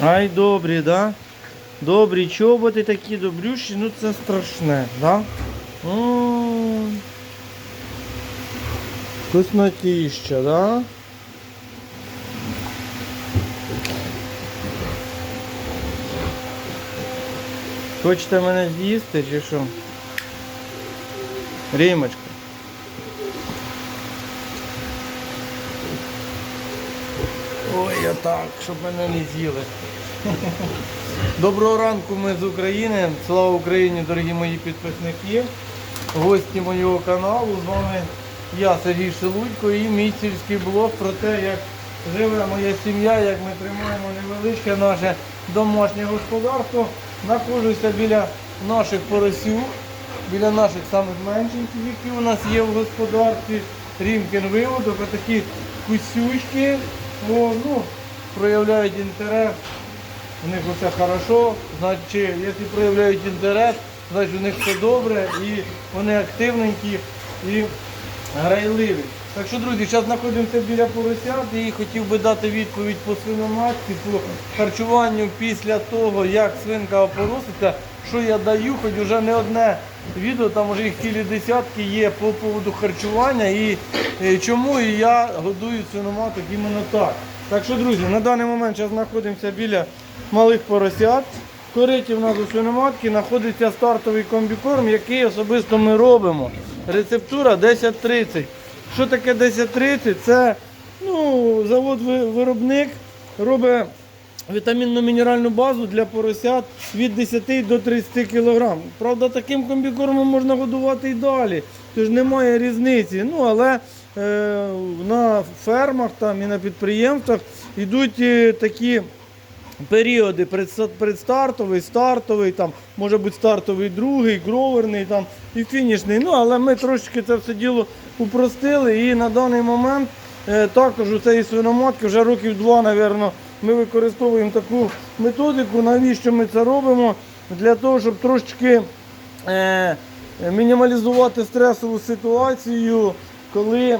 Ай, добрі, да? Добрі чоботи такі добрющі, ну це страшне, да? Вкуснотіща, да? Хочете мене з'їсти чи що? Рімочка. Ой, отак, щоб мене не з'їли. Доброго ранку, ми з України. Слава Україні, дорогі мої підписники, гості моєго каналу. З вами я, Сергій Шелудько, і мій сільський блог про те, як живе моя сім'я, як ми тримаємо невеличке наше домашнє господарство. Знаходжуся біля наших поросюк, біля наших самих меншеньких, які у нас є в господарстві. Рімкін виводок, такі кусючки, о, ну, проявляють інтерес. У них усе хорошо, значить, якщо проявляють інтерес, значить у них все добре і вони активненькі і грайливі. Так що, друзі, зараз знаходимося біля поросят і хотів би дати відповідь по свиноматці, по харчуванню після того, як свинка опороситься, що я даю, хоч вже не одне відео, там вже їх цілі десятки є по поводу харчування і е, чому я годую свиноматок іменно так. Так що, друзі, на даний момент зараз знаходимося біля малих поросят. В кориті в нас у свиноматки знаходиться стартовий комбікорм, який особисто ми робимо. Рецептура 1030. Що таке 1030? Це ну, завод-виробник робить вітамінно-мінеральну базу для поросят від 10 до 30 кг. Правда, таким комбікормом можна годувати і далі. Тож немає різниці. Ну, але е, на фермах там і на підприємствах йдуть е, такі періоди предстартовий, стартовий, там, може бути стартовий другий, гроверний там, і фінішний. Ну, але ми трошечки це все діло упростили і на даний момент е, також у цієї свиноматки вже років два, мабуть, ми використовуємо таку методику. Навіщо ми це робимо? Для того, щоб трошечки е, мінімалізувати стресову ситуацію, коли е,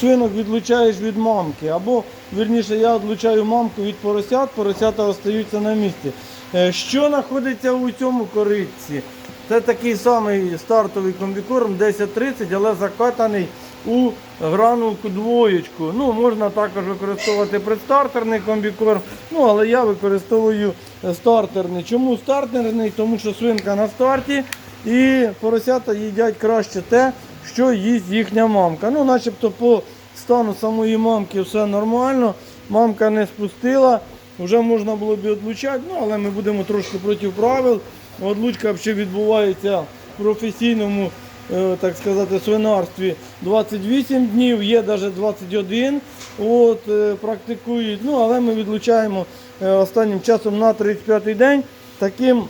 свинок відлучаєш від мамки. Або, вірніше, я відлучаю мамку від поросят, поросята остаються на місці. Е, Що знаходиться у цьому коритці? Це такий самий стартовий комбікорм 1030, але закатаний у гранулку двоєчку. Ну, можна також використовувати предстартерний комбікорм, ну, але я використовую е, стартерний. Чому стартерний? Тому що свинка на старті і поросята їдять краще те, що їсть їхня мамка. Ну, начебто по стану самої мамки все нормально. Мамка не спустила, вже можна було б відлучати, ну, але ми будемо трошки проти правил. Одлучка ще відбувається в професійному, так сказати, свинарстві 28 днів, є навіть 21. От, е, практикують. Ну, але ми відлучаємо е, останнім часом на 35-й день. Таким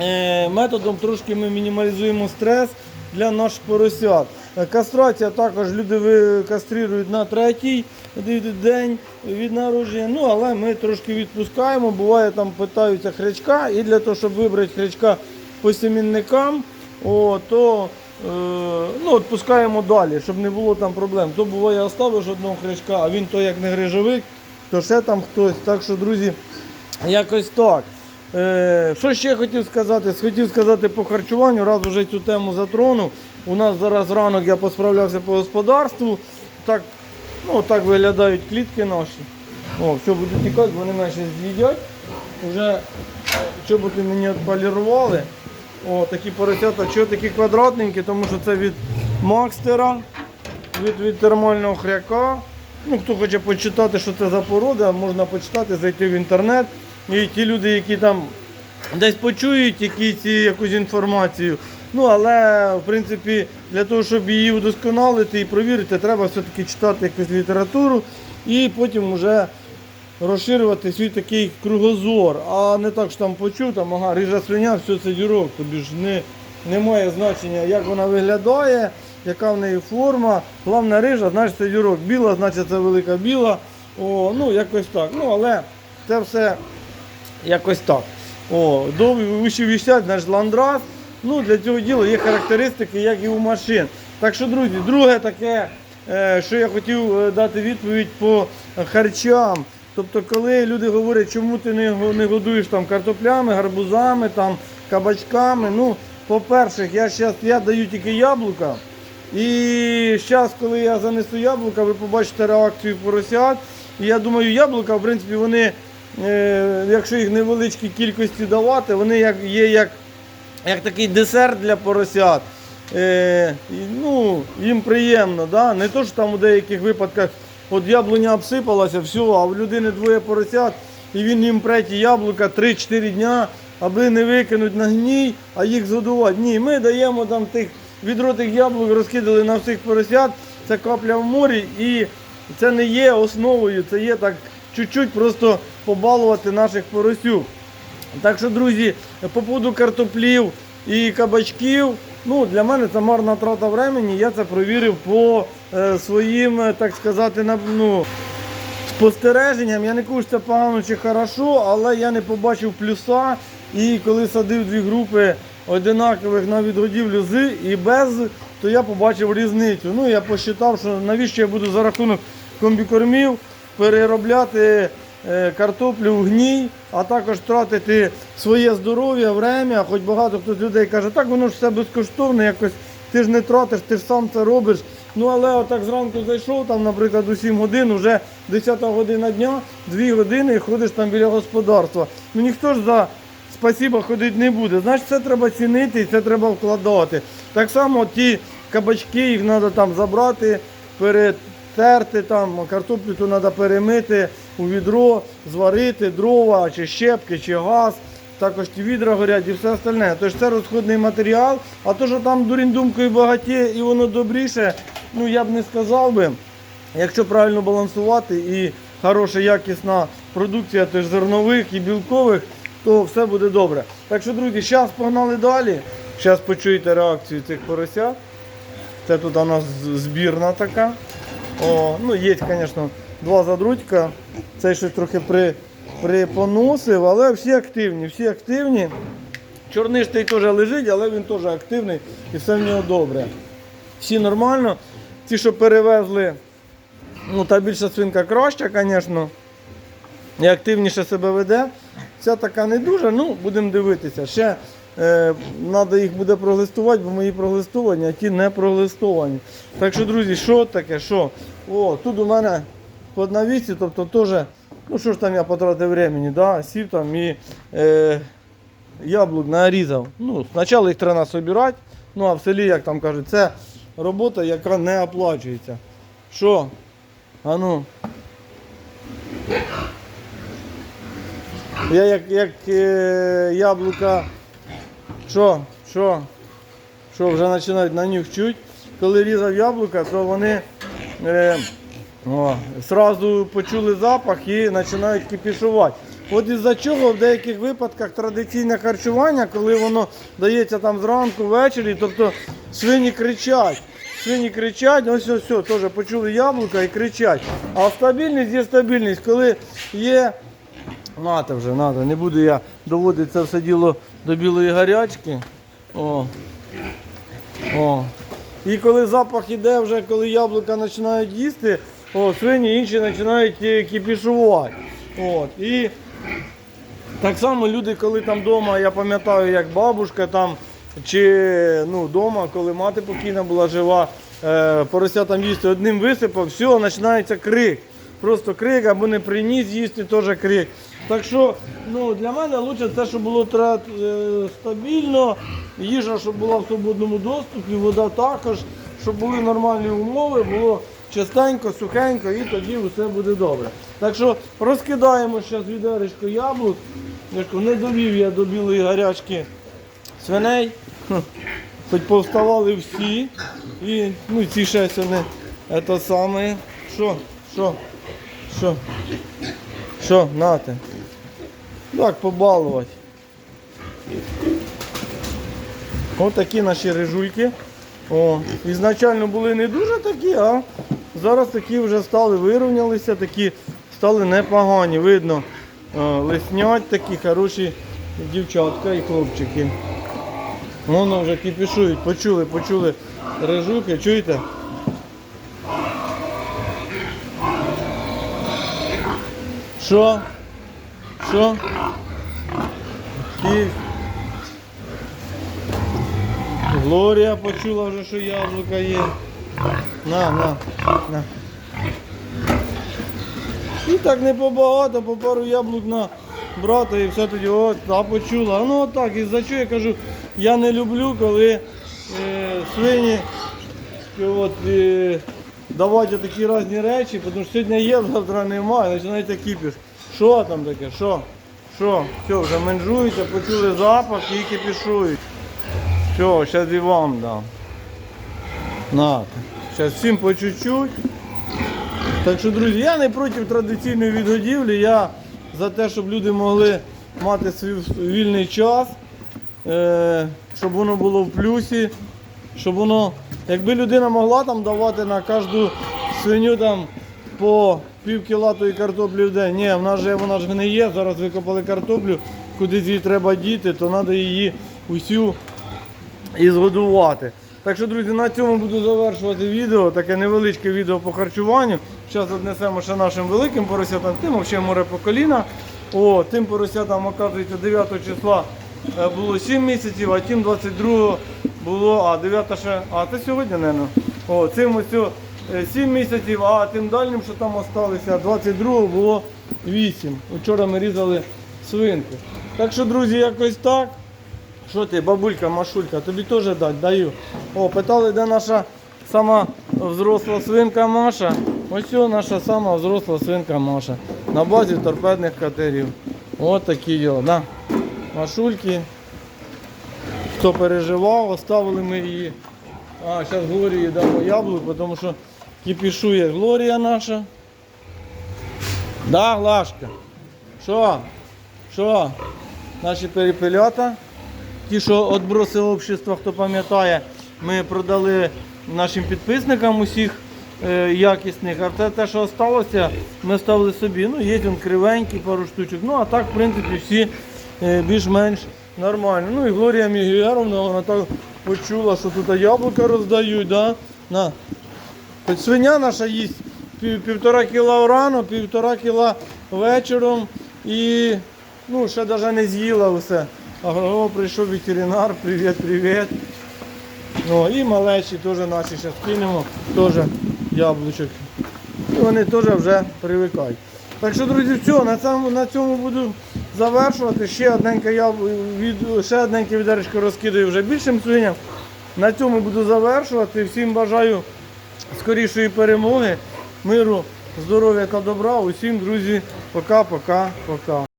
е, методом трошки ми мінімалізуємо стрес для наших поросят. Е, Кастрація також люди каструють на третій день від народження. Ну, але ми трошки відпускаємо. Буває, там питаються хрячка, і для того, щоб вибрати хрячка по сімінникам, о, то е, ну, відпускаємо далі, щоб не було там проблем. То буває, оставиш одного хрячка, а він то як не грижовик, то ще там хтось. Так що, друзі, якось так. Е, що ще хотів сказати? Хотів сказати по харчуванню, раз вже цю тему затронув. У нас зараз ранок я посправлявся по господарству. Так, ну, так виглядають клітки наші. О, все, буду тікати, вони мене ще з'їдять. Уже чоботи мені відполірували. О, такі поросята, чого такі квадратненькі, тому що це від Макстера, від, від термального хряка. Ну, хто хоче почитати, що це за порода, можна почитати, зайти в інтернет. І ті люди, які там десь почують якісь, якусь інформацію. Ну, але в принципі для того, щоб її удосконалити і провірити, треба все-таки читати якусь літературу і потім вже розширювати свій такий кругозор. А не так, що там почув, там, ага, рижа свиня, все це дірок. Тобі ж не, немає значення, як вона виглядає, яка в неї форма. Головне рижа, значить це дірок. Біла, значить це велика біла. О, ну, якось так. Ну, але це все якось так. О, довгі вищі віщать, значить ландрас. Ну, для цього діла є характеристики, як і у машин. Так що, друзі, друге таке, е, що я хотів е, дати відповідь по харчам. Тобто, коли люди говорять, чому ти не, годуєш там картоплями, гарбузами, там, кабачками. Ну, по-перше, я я даю тільки яблука. І зараз, коли я занесу яблука, ви побачите реакцію поросят. І я думаю, яблука, в принципі, вони, е, якщо їх невеличкій кількості давати, вони як, є як, як такий десерт для поросят. Е, ну, їм приємно, да? не то, що там у деяких випадках от яблуня обсипалася, все, а в людини двоє поросят, і він їм преті яблука 3-4 дня, аби не викинуть на гній, а їх згодувати. Ні, ми даємо там тих відро тих яблук, розкидали на всіх поросят, це капля в морі, і це не є основою, це є так чуть-чуть просто побалувати наших поросюк. Так що, друзі, по поводу картоплів і кабачків, ну, для мене це марна трата времени. Я це провірив по е, своїм, е, так сказати, на, ну, спостереженням. Я не кажу, що це погано чи хорошо, але я не побачив плюса. І коли садив дві групи одинакових на відгодівлю з і без, то я побачив різницю. Ну, я посчитав, що навіщо я буду за рахунок комбікормів переробляти картоплю в гній, а також тратити своє здоров'я, время. Хоч багато хто з людей каже, так воно ж все безкоштовно, якось ти ж не тратиш, ти ж сам це робиш. Ну але отак зранку зайшов, там, наприклад, у 7 годин, вже 10 година дня, 2 години і ходиш там біля господарства. Ну ніхто ж за спасіба ходити не буде. Значить, це треба цінити і це треба вкладати. Так само ті кабачки, їх треба там забрати, перетерти, там, картоплю то треба перемити у відро, зварити, дрова, чи щепки, чи газ. Також ті відра горять і все остальне. Тож це розходний матеріал, а то, що там дурінь-думкою багаті і воно добріше, ну я б не сказав би. Якщо правильно балансувати і хороша якісна продукція теж зернових і білкових, то все буде добре. Так що, друзі, зараз погнали далі. Зараз почуєте реакцію цих поросят. Це тут у нас збірна така. О, ну, є, звісно, два задрутька. Цей щось трохи при, припоносив, але всі активні, всі активні. Чорнистий теж лежить, але він теж активний і все в нього добре. Всі нормально. Ті, що перевезли, ну та більша свинка краща, звісно. І активніше себе веде. Ця така не дуже, ну будемо дивитися. Ще треба їх буде проглистувати, бо мої проглистовані, а ті не проглистовані. Так що, друзі, що таке? Що? О, тут у мене по навісі, тобто теж, ну що ж там я потратив времени, да? сів там і е, яблук нарізав. Ну, спочатку їх треба собирати, ну а в селі, як там кажуть, це робота, яка не оплачується. Що? А ну. Я як, як е, яблука. Що? Що? Що вже починають на нюх чуть. Коли різав яблука, то вони е, о, сразу почули запах і починають кипішувати. От із-за чого в деяких випадках традиційне харчування, коли воно дається там зранку, ввечері, тобто свині кричать. Свині кричать, ось ось все, теж почули яблука і кричать. А стабільність є стабільність, коли є Нате вже, надо. Не буду я доводити це все діло до білої гарячки. О. О. І коли запах іде, вже коли яблука починають їсти, о, свині інші починають е, кипішувати. От. І так само люди, коли там вдома, я пам'ятаю, як бабушка там, чи ну, вдома, коли мати покійна була жива, е, порося там їсти одним висипав, все, починається крик. Просто крик або не приніс їсти, теж крик. Так що ну, для мене краще те, щоб було тра- е, стабільно, їжа, щоб була в свободному доступі, вода також, щоб були нормальні умови, було чистенько, сухенько і тоді все буде добре. Так що розкидаємо зараз відеречко яблук. Не довів я до білої гарячки свиней. Хоч повставали всі. І ну, ці ще вони це саме. Що? Що? Що? Що, нате? Так, побалувати. Ось такі наші рижульки. О, ізначально були не дуже такі, а зараз такі вже стали, вирівнялися, такі стали непогані. Видно, е, лиснять такі хороші дівчатка і хлопчики. Воно вже кипішують, почули, почули рижуки, чуєте? Що? Що? І... Глорія почула вже, що яблука є. На, на, на. І так не побагато, по пару яблук на брата і все тоді, от, та почула. Ну отак, і за що я кажу, я не люблю, коли е, свині от, е, давати такі різні речі, тому що сьогодні є, завтра немає, починається кіпіш. Що там таке? Що? Що? Все, вже менжуються, почули запах і кипішують. Все, зараз і вам дам. На, зараз всім по чуть-чуть. Так що, друзі, я не проти традиційної відгодівлі, я за те, щоб люди могли мати свій вільний час, е, щоб воно було в плюсі, щоб воно, якби людина могла там давати на кожну свиню там по пів кіла тої картоплі в день. Ні, в нас же вона ж не є, зараз викопали картоплю, кудись її треба діти, то треба її усю і згодувати. Так що, друзі, на цьому буду завершувати відео, таке невеличке відео по харчуванню. Зараз віднесемо ще нашим великим поросятам, тим взагалі море по коліна. О, тим поросятам, оказується, 9 числа було 7 місяців, а тим 22 було, а 9 ще, а це сьогодні, мабуть. О, цим ось е, 7 місяців, а тим дальнім, що там залишилося, 22 було 8. Вчора ми різали свинку. Так що, друзі, якось так. Що ти, бабулька, машулька, тобі теж дать, даю. О, питали, де наша сама взросла свинка Маша. Ось наша сама взросла свинка Маша. На базі торпедних катерів. От такі діла. Машульки. Хто переживав, оставили ми її. А, зараз Глорії дамо яблук, тому що кипішує Глорія наша. Да, Глашка? Що? Що? Наші перепелята. Ті, що відброси общества, хто пам'ятає, ми продали нашим підписникам усіх е, якісних, а те, те, що залишилося, ми ставили собі. Ну, є він кривенький, пару штучок. Ну, а так, в принципі, всі більш-менш нормально. Ну і Глорія Мігієровна, вона так почула, що тут яблука роздають. Да? На. Свиня наша їсть пів, півтора кіла рано, півтора кіла вечором і ну, ще навіть не з'їла все. А о, прийшов ветеринар, привіт, привіт. Ну, і малечі теж наші зараз кинемо, теж яблучок. І вони теж вже привикають. Так що, друзі, все, на цьому, на цьому буду завершувати. Ще одненьке, я від, ще одненьке відеречко розкидаю вже більшим свиням. На цьому буду завершувати. Всім бажаю скорішої перемоги, миру, здоров'я та добра. Усім, друзі, пока, пока, пока.